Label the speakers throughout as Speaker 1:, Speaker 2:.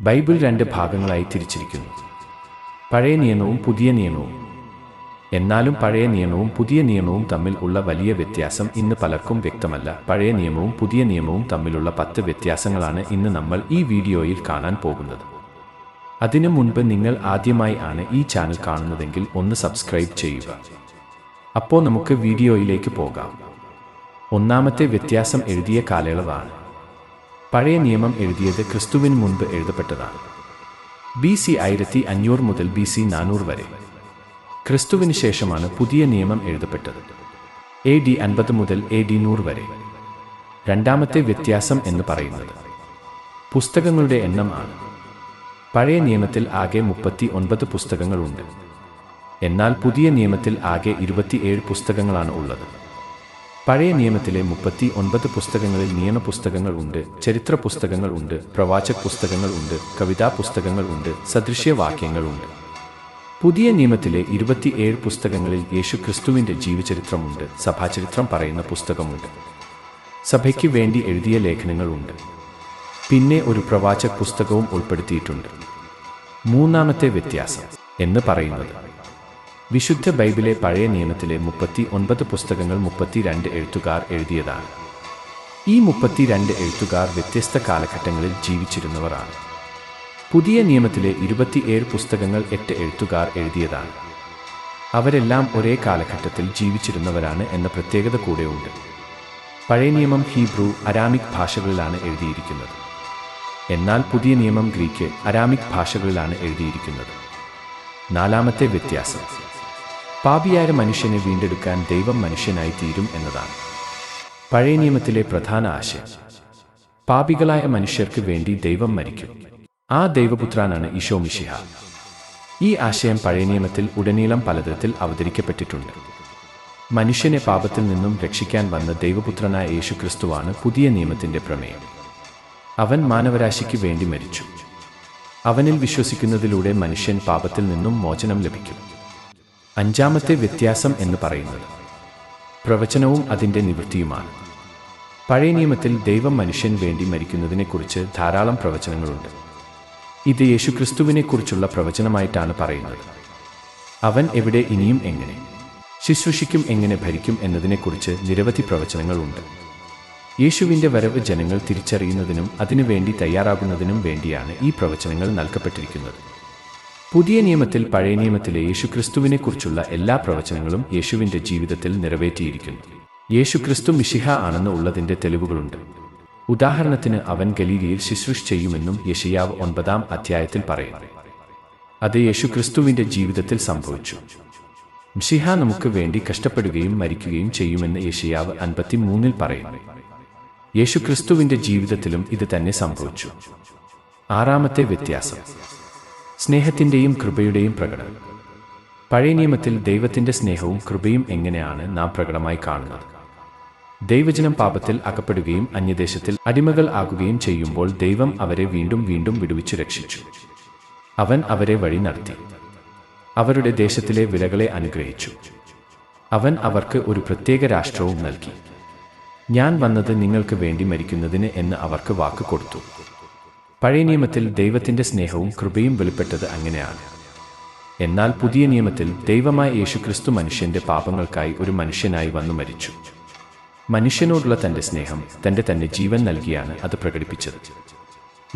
Speaker 1: Bible രണ്ട് ഭാഗങ്ങളായി തിരിച്ചിരിക്കുന്നു. പഴയ നിയമവും പുതിയ നിയമവും. എന്നാലും പഴയ നിയമവും പുതിയ നിയമവും തമ്മിൽ ഉള്ള വലിയ വ്യത്യാസം ഇന്ന് പലർക്കും വ്യക്തമല്ല. പഴയ നിയമവും പുതിയ നിയമവും തമ്മിലുള്ള പത്ത് വ്യത്യാസങ്ങളാണ് ഇന്ന് നമ്മൾ ഈ വീഡിയോയിൽ കാണാൻ പോകുന്നത്. അതിനു മുൻപ് നിങ്ങൾ ആദ്യമായി ആണ് ഈ ചാനൽ കാണുന്നതെങ്കിൽ ഒന്ന് സബ്സ്ക്രൈബ് ചെയ്യുക. അപ്പോൾ നമുക്ക് വീഡിയോയിലേക്ക് പോകാം. ഒന്നാമത്തെ വ്യത്യാസം എഴുതിയ കാലയളവാണ്. പഴയ നിയമം എഴുതിയത് ക്രിസ്തുവിന് മുൻപ് എഴുതപ്പെട്ടതാണ്. ബി സി ആയിരത്തി അഞ്ഞൂറ് മുതൽ ബി സി നാനൂറ് വരെ. ക്രിസ്തുവിന് ശേഷമാണ് പുതിയ നിയമം എഴുതപ്പെട്ടത്. എ ഡി അൻപത് മുതൽ എ ഡി നൂറ് വരെ. രണ്ടാമത്തെ വ്യത്യാസം എന്ന് പറയുന്നത്. പുസ്തകങ്ങളുടെ എണ്ണം ആണ്. പഴയ നിയമത്തിൽ ആകെ മുപ്പത്തി ഒൻപത് പുസ്തകങ്ങളുണ്ട്. എന്നാൽ പുതിയ നിയമത്തിൽ ആകെ ഇരുപത്തിയേഴ് പുസ്തകങ്ങളാണ് ഉള്ളത്. പഴയ നിയമത്തിലെ മുപ്പത്തി ഒൻപത് പുസ്തകങ്ങളിൽ നിയമപുസ്തകങ്ങൾ ഉണ്ട് ചരിത്ര പുസ്തകങ്ങൾ ഉണ്ട് പ്രവാചക പുസ്തകങ്ങൾ ഉണ്ട് കവിതാ പുസ്തകങ്ങൾ ഉണ്ട് സദൃശ്യവാക്യങ്ങൾ ഉണ്ട് പുതിയ നിയമത്തിലെ ഇരുപത്തിയേഴ് പുസ്തകങ്ങളിൽ യേശു ക്രിസ്തുവിന്റെ ജീവചരിത്രമുണ്ട് സഭാചരിത്രം പറയുന്ന പുസ്തകമുണ്ട്. സഭയ്ക്ക് വേണ്ടി എഴുതിയ ലേഖനങ്ങളുണ്ട്. പിന്നെ ഒരു പ്രവാചക പുസ്തകവും ഉൾപ്പെടുത്തിയിട്ടുണ്ട്. മൂന്നാമത്തെ വ്യത്യാസം എന്ന് പറയുന്നത് വിശുദ്ധ ബൈബിലെ പഴയ നിയമത്തിലെ മുപ്പത്തി ഒൻപത് പുസ്തകങ്ങൾ മുപ്പത്തിരണ്ട് എഴുത്തുകാർ എഴുതിയതാണ്. ഈ മുപ്പത്തിരണ്ട് എഴുത്തുകാർ വ്യത്യസ്ത കാലഘട്ടങ്ങളിൽ ജീവിച്ചിരുന്നവരാണ്. പുതിയ നിയമത്തിലെ ഇരുപത്തിയേഴ് പുസ്തകങ്ങൾ എട്ട് എഴുത്തുകാർ എഴുതിയതാണ്. അവരെല്ലാം ഒരേ കാലഘട്ടത്തിൽ ജീവിച്ചിരുന്നവരാണ് എന്ന പ്രത്യേകത കൂടെയുണ്ട്. പഴയ നിയമം ഹീബ്രു അരാമിക് ഭാഷകളിലാണ് എഴുതിയിരിക്കുന്നത്. എന്നാൽ പുതിയ നിയമം ഗ്രീക്ക് അരാമിക് ഭാഷകളിലാണ് എഴുതിയിരിക്കുന്നത്. നാലാമത്തെ വ്യത്യാസം. പാപിയായ മനുഷ്യനെ വീണ്ടെടുക്കാൻ ദൈവം മനുഷ്യനായി തീരും എന്നതാണ്. പഴയ നിയമത്തിലെ പ്രധാന ആശയം. പാപികളായ മനുഷ്യർക്ക് വേണ്ടി ദൈവം മരിക്കും. ആ ദൈവപുത്രാനാണ് ഈശോ മിഷിഹ ഈ ആശയം പഴയ നിയമത്തിൽ ഉടനീളം പലതരത്തിൽ അവതരിക്കപ്പെട്ടിട്ടുണ്ട്. മനുഷ്യനെ പാപത്തിൽ നിന്നും രക്ഷിക്കാൻ വന്ന ദൈവപുത്രനായ യേശു ക്രിസ്തുവാണ് പുതിയ നിയമത്തിന്റെ പ്രമേയം. അവൻ മാനവരാശിക്ക് വേണ്ടി മരിച്ചു. അവനിൽ വിശ്വസിക്കുന്നതിലൂടെ മനുഷ്യൻ പാപത്തിൽ നിന്നും മോചനം ലഭിക്കും. അഞ്ചാമത്തെ വ്യത്യാസം എന്ന് പറയുന്നത്. പ്രവചനവും അതിന്റെ നിവൃത്തിയുമാണ്. പഴയ നിയമത്തിൽ ദൈവം മനുഷ്യൻ വേണ്ടി മരിക്കുന്നതിനെക്കുറിച്ച് ധാരാളം പ്രവചനങ്ങളുണ്ട്. ഇത് യേശുക്രിസ്തുവിനെക്കുറിച്ചുള്ള പ്രവചനമായിട്ടാണ് പറയുന്നത്. അവൻ എവിടെ ഇനിയും എങ്ങനെ? ശുശ്രൂഷിക്കും എങ്ങനെ ഭരിക്കും എന്നതിനെക്കുറിച്ച് നിരവധി പ്രവചനങ്ങളുണ്ട്. യേശുവിന്റെ വരവ് ജനങ്ങൾ തിരിച്ചറിയുന്നതിനും അതിനുവേണ്ടി തയ്യാറാകുന്നതിനും വേണ്ടിയാണ് ഈ പ്രവചനങ്ങൾ നൽകപ്പെട്ടിരിക്കുന്നത്. പുതിയ നിയമത്തിൽ പഴയ നിയമത്തിലെ യേശുക്രിസ്തുവിനെക്കുറിച്ചുള്ള എല്ലാ പ്രവചനങ്ങളും യേശുവിന്റെ ജീവിതത്തിൽ നിറവേറ്റിയിരിക്കുന്നു. യേശുക്രിസ്തു മിശിഹ ആണെന്ന് ഉള്ളതിന്റെ തെളിവുകളുണ്ട്. ഉദാഹരണത്തിന് അവൻ ഗലീലിയിൽ ശുശ്രൂഷ ചെയ്യുമെന്നും യഷിയാവ് ഒൻപതാം അധ്യായത്തിൽ പറയുന്നു. അത് യേശുക്രിസ്തുവിന്റെ ജീവിതത്തിൽ സംഭവിച്ചു. മിഷിഹ നമുക്ക് വേണ്ടി കഷ്ടപ്പെടുകയും മരിക്കുകയും ചെയ്യുമെന്ന് യേശിയാവ് അൻപത്തി മൂന്നിൽ പറയുന്നു. യേശുക്രിസ്തുവിന്റെ ജീവിതത്തിലും ഇത് തന്നെ സംഭവിച്ചു. ആറാമത്തെ വ്യത്യാസം. സ്നേഹത്തിന്റെയും കൃപയുടെയും പ്രകടനം. പഴയ നിയമത്തിൽ ദൈവത്തിന്റെ സ്നേഹവും കൃപയും എങ്ങനെയാണ് നാം പ്രകടമായി കാണുന്നത്? ദൈവജനം പാപത്തിൽ അകപ്പെടുകയും അന്യദേശത്തിൽ അടിമകൾ ആകുകയും ചെയ്യുമ്പോൾ ദൈവം അവരെ വീണ്ടും വീണ്ടും വിടുവിച്ചു രക്ഷിച്ചു. അവൻ അവരെ വഴി നടത്തി. അവരുടെ ദേശത്തിലെ വിലകളെ അനുഗ്രഹിച്ചു. അവൻ അവർക്ക് ഒരു പ്രത്യേക രാഷ്ട്രവും നൽകി. ഞാൻ വന്നത് നിങ്ങൾക്ക് വേണ്ടി മരിക്കുന്നതിന് എന്ന് അവർക്ക് വാക്ക് കൊടുത്തു. പഴയ നിയമത്തിൽ ദൈവത്തിന്റെ സ്നേഹവും കൃപയും വെളിപ്പെട്ടത് അങ്ങനെയാണ്. എന്നാൽ പുതിയ നിയമത്തിൽ ദൈവമായ യേശുക്രിസ്തു മനുഷ്യന്റെ പാപങ്ങൾക്കായി ഒരു മനുഷ്യനായി വന്നു മരിച്ചു. മനുഷ്യനോടുള്ള തന്റെ സ്നേഹം തന്റെ തന്നെ ജീവൻ നൽകിയാണ് അത് പ്രകടിപ്പിച്ചത്.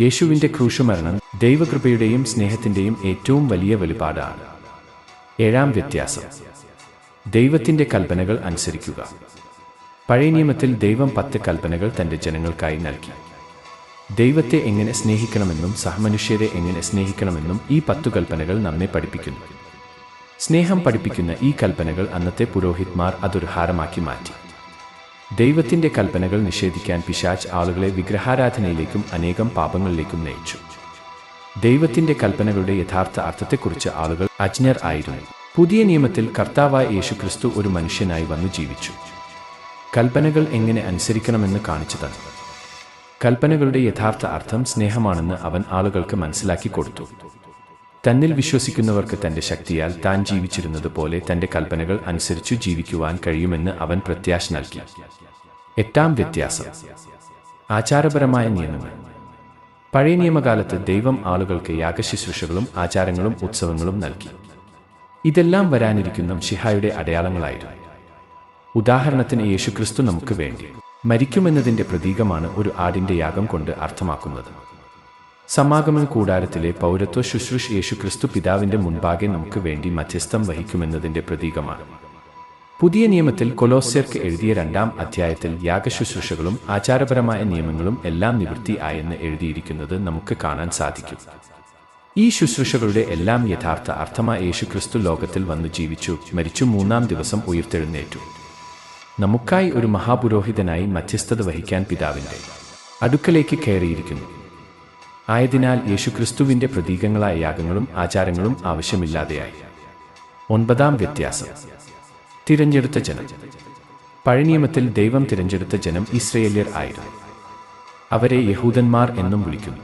Speaker 1: യേശുവിന്റെ ക്രൂശുമരണം ദൈവകൃപയുടെയും സ്നേഹത്തിന്റെയും ഏറ്റവും വലിയ വെളിപാടാണ്. ഏഴാം വ്യത്യാസം. ദൈവത്തിന്റെ കൽപ്പനകൾ അനുസരിക്കുക. പഴയ നിയമത്തിൽ ദൈവം പത്ത് കൽപ്പനകൾ തന്റെ ജനങ്ങൾക്കായി നൽകി. ദൈവത്തെ എങ്ങനെ സ്നേഹിക്കണമെന്നും സഹമനുഷ്യരെ എങ്ങനെ സ്നേഹിക്കണമെന്നും ഈ പത്തു കൽപ്പനകൾ നമ്മെ പഠിപ്പിക്കുന്നു. സ്നേഹം പഠിപ്പിക്കുന്ന ഈ കൽപ്പനകൾ അന്നത്തെ പുരോഹിത്മാർ അതൊരു ഹാരമാക്കി മാറ്റി. ദൈവത്തിന്റെ കൽപ്പനകൾ നിഷേധിക്കാൻ പിശാച്ച് ആളുകളെ വിഗ്രഹാരാധനയിലേക്കും അനേകം പാപങ്ങളിലേക്കും നയിച്ചു. ദൈവത്തിന്റെ കൽപ്പനകളുടെ യഥാർത്ഥ അർത്ഥത്തെക്കുറിച്ച് ആളുകൾ അജ്ഞർ ആയിരുന്നു. പുതിയ നിയമത്തിൽ കർത്താവായ യേശുക്രിസ്തു ഒരു മനുഷ്യനായി വന്നു ജീവിച്ചു. കൽപ്പനകൾ എങ്ങനെ അനുസരിക്കണമെന്ന് കാണിച്ചു തന്നു. കൽപ്പനകളുടെ യഥാർത്ഥ അർത്ഥം സ്നേഹമാണെന്ന് അവൻ ആളുകൾക്ക് മനസ്സിലാക്കി കൊടുത്തു. തന്നിൽ വിശ്വസിക്കുന്നവർക്ക് തന്റെ ശക്തിയാൽ താൻ ജീവിച്ചിരുന്നത് പോലെ തന്റെ കൽപ്പനകൾ അനുസരിച്ചു ജീവിക്കുവാൻ കഴിയുമെന്ന് അവൻ പ്രത്യാശ നൽകി. എട്ടാം വ്യത്യാസം. ആചാരപരമായ നിയമങ്ങൾ. പഴയ നിയമകാലത്ത് ദൈവം ആളുകൾക്ക് യാഗശുശ്രൂഷകളും ആചാരങ്ങളും ഉത്സവങ്ങളും നൽകി. ഇതെല്ലാം വരാനിരിക്കുന്ന ഷിഹായുടെ അടയാളങ്ങളായിരുന്നു. ഉദാഹരണത്തിന് യേശുക്രിസ്തു നമുക്ക് വേണ്ടി. മരിക്കുമെന്നതിന്റെ പ്രതീകമാണ് ഒരു ആടിന്റെ യാഗം കൊണ്ട് അർത്ഥമാക്കുന്നത്. സമാഗമന കൂടാരത്തിലെ പൗരത്വ ശുശ്രൂഷ യേശുക്രിസ്തു പിതാവിന്റെ മുൻപാകെ നമുക്ക് വേണ്ടി മധ്യസ്ഥം വഹിക്കുമെന്നതിന്റെ പ്രതീകമാണ്. പുതിയ നിയമത്തിൽ കൊലോസ്യർക്ക് എഴുതിയ രണ്ടാം അധ്യായത്തിൽ യാഗശുശ്രൂഷകളും ആചാരപരമായ നിയമങ്ങളും എല്ലാം നിവൃത്തി ആയെന്ന് എഴുതിയിരിക്കുന്നത് നമുക്ക് കാണാൻ സാധിക്കും. ഈ ശുശ്രൂഷകളുടെ എല്ലാം യഥാർത്ഥ അർത്ഥമായ യേശുക്രിസ്തു ലോകത്തിൽ വന്ന് ജീവിച്ചു മരിച്ചു മൂന്നാം ദിവസം ഉയർത്തെഴുന്നേറ്റു. നമുക്കായി ഒരു മഹാപുരോഹിതനായി മധ്യസ്ഥത വഹിക്കാൻ പിതാവിന്റെ അടുക്കലേക്ക് കയറിയിരിക്കുന്നു. ആയതിനാൽ യേശുക്രിസ്തുവിന്റെ പ്രതീകങ്ങളായ യാഗങ്ങളും ആചാരങ്ങളും ആവശ്യമില്ലാതെയായി. ഒൻപതാം വ്യത്യാസം. തിരഞ്ഞെടുത്ത ജനം. പഴനിയമത്തിൽ ദൈവം തിരഞ്ഞെടുത്ത ജനം ഇസ്രയേല്യർ ആയിരുന്നു. അവരെ യഹൂദന്മാർ എന്നും വിളിക്കുന്നു.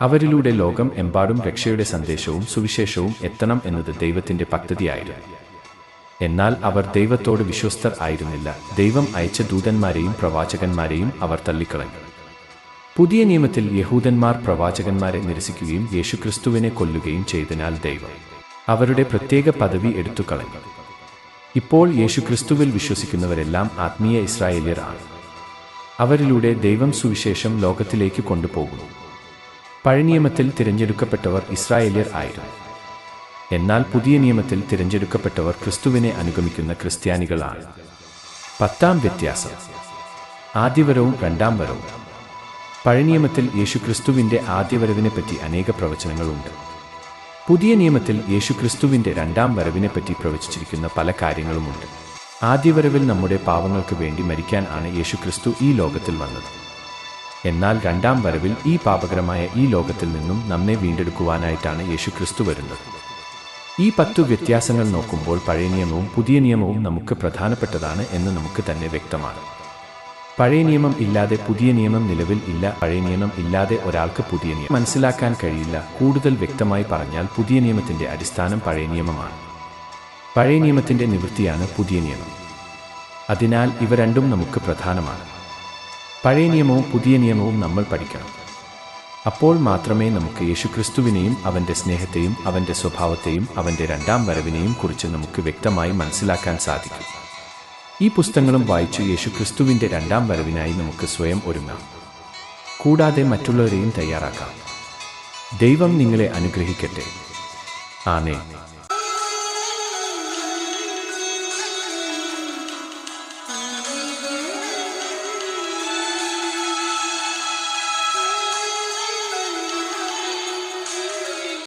Speaker 1: അവരിലൂടെ ലോകം എമ്പാടും രക്ഷയുടെ സന്ദേശവും സുവിശേഷവും എത്തണം എന്നത് ദൈവത്തിന്റെ പദ്ധതിയായിരുന്നു. എന്നാൽ അവർ ദൈവത്തോട് വിശ്വസ്തർ ആയിരുന്നില്ല. ദൈവം അയച്ച ദൂതന്മാരെയും പ്രവാചകന്മാരെയും അവർ തള്ളിക്കളഞ്ഞു. പുതിയ നിയമത്തിൽ യഹൂദന്മാർ പ്രവാചകന്മാരെ നിരസിക്കുകയും യേശുക്രിസ്തുവിനെ കൊല്ലുകയും ചെയ്തതിനാൽ ദൈവം അവരുടെ പ്രത്യേക പദവി എടുത്തുകളഞ്ഞു. ഇപ്പോൾ യേശുക്രിസ്തുവിൽ വിശ്വസിക്കുന്നവരെല്ലാം ആത്മീയ ഇസ്രായേലിയർ ആണ്. അവരിലൂടെ ദൈവം സുവിശേഷം ലോകത്തിലേക്ക് കൊണ്ടുപോകുന്നു. പഴനിയമത്തിൽ തിരഞ്ഞെടുക്കപ്പെട്ടവർ ഇസ്രായേലിയർ ആയിരുന്നു. എന്നാൽ പുതിയ നിയമത്തിൽ തിരഞ്ഞെടുക്കപ്പെട്ടവർ ക്രിസ്തുവിനെ അനുഗമിക്കുന്ന ക്രിസ്ത്യാനികളാണ്. പത്താം വ്യത്യാസം. ആദ്യവരവും രണ്ടാം വരവും. പഴയ നിയമത്തിൽ ആദ്യവരവിനെ ആദ്യവരവിനെപ്പറ്റി അനേക പ്രവചനങ്ങളുണ്ട്. പുതിയ നിയമത്തിൽ യേശുക്രിസ്തുവിന്റെ രണ്ടാം വരവിനെപ്പറ്റി പ്രവചിച്ചിരിക്കുന്ന പല കാര്യങ്ങളുമുണ്ട്. ആദ്യവരവിൽ നമ്മുടെ പാവങ്ങൾക്ക് വേണ്ടി മരിക്കാൻ ആണ് യേശുക്രിസ്തു ഈ ലോകത്തിൽ വന്നത്. എന്നാൽ രണ്ടാം വരവിൽ ഈ പാപകരമായ ഈ ലോകത്തിൽ നിന്നും നമ്മെ വീണ്ടെടുക്കുവാനായിട്ടാണ് യേശുക്രിസ്തു വരുന്നത്. ഈ പത്തു വ്യത്യാസങ്ങൾ നോക്കുമ്പോൾ പഴയ നിയമവും പുതിയ നിയമവും നമുക്ക് പ്രധാനപ്പെട്ടതാണ് എന്ന് നമുക്ക് തന്നെ വ്യക്തമാണ്. പഴയ നിയമം ഇല്ലാതെ പുതിയ നിയമം നിലവിൽ ഇല്ല. പഴയ നിയമം ഇല്ലാതെ ഒരാൾക്ക് പുതിയ നിയമം മനസ്സിലാക്കാൻ കഴിയില്ല. കൂടുതൽ വ്യക്തമായി പറഞ്ഞാൽ പുതിയ നിയമത്തിന്റെ അടിസ്ഥാനം പഴയ നിയമമാണ്. പഴയ നിയമത്തിന്റെ നിവൃത്തിയാണ് പുതിയ നിയമം. അതിനാൽ ഇവ രണ്ടും നമുക്ക് പ്രധാനമാണ്. പഴയ നിയമവും പുതിയ നിയമവും നമ്മൾ പഠിക്കണം. അപ്പോൾ മാത്രമേ നമുക്ക് യേശുക്രിസ്തുവിനെയും അവന്റെ സ്നേഹത്തെയും അവന്റെ സ്വഭാവത്തെയും അവന്റെ രണ്ടാം വരവിനെയും കുറിച്ച് നമുക്ക് വ്യക്തമായി മനസ്സിലാക്കാൻ സാധിക്കൂ. ഈ പുസ്തകങ്ങളും വായിച്ചു യേശുക്രിസ്തുവിന്റെ രണ്ടാം വരവിനായി നമുക്ക് സ്വയം ഒരുങ്ങാം. കൂടാതെ മറ്റുള്ളവരെയും തയ്യാറാക്കാം. ദൈവം നിങ്ങളെ അനുഗ്രഹിക്കട്ടെ. ആമേ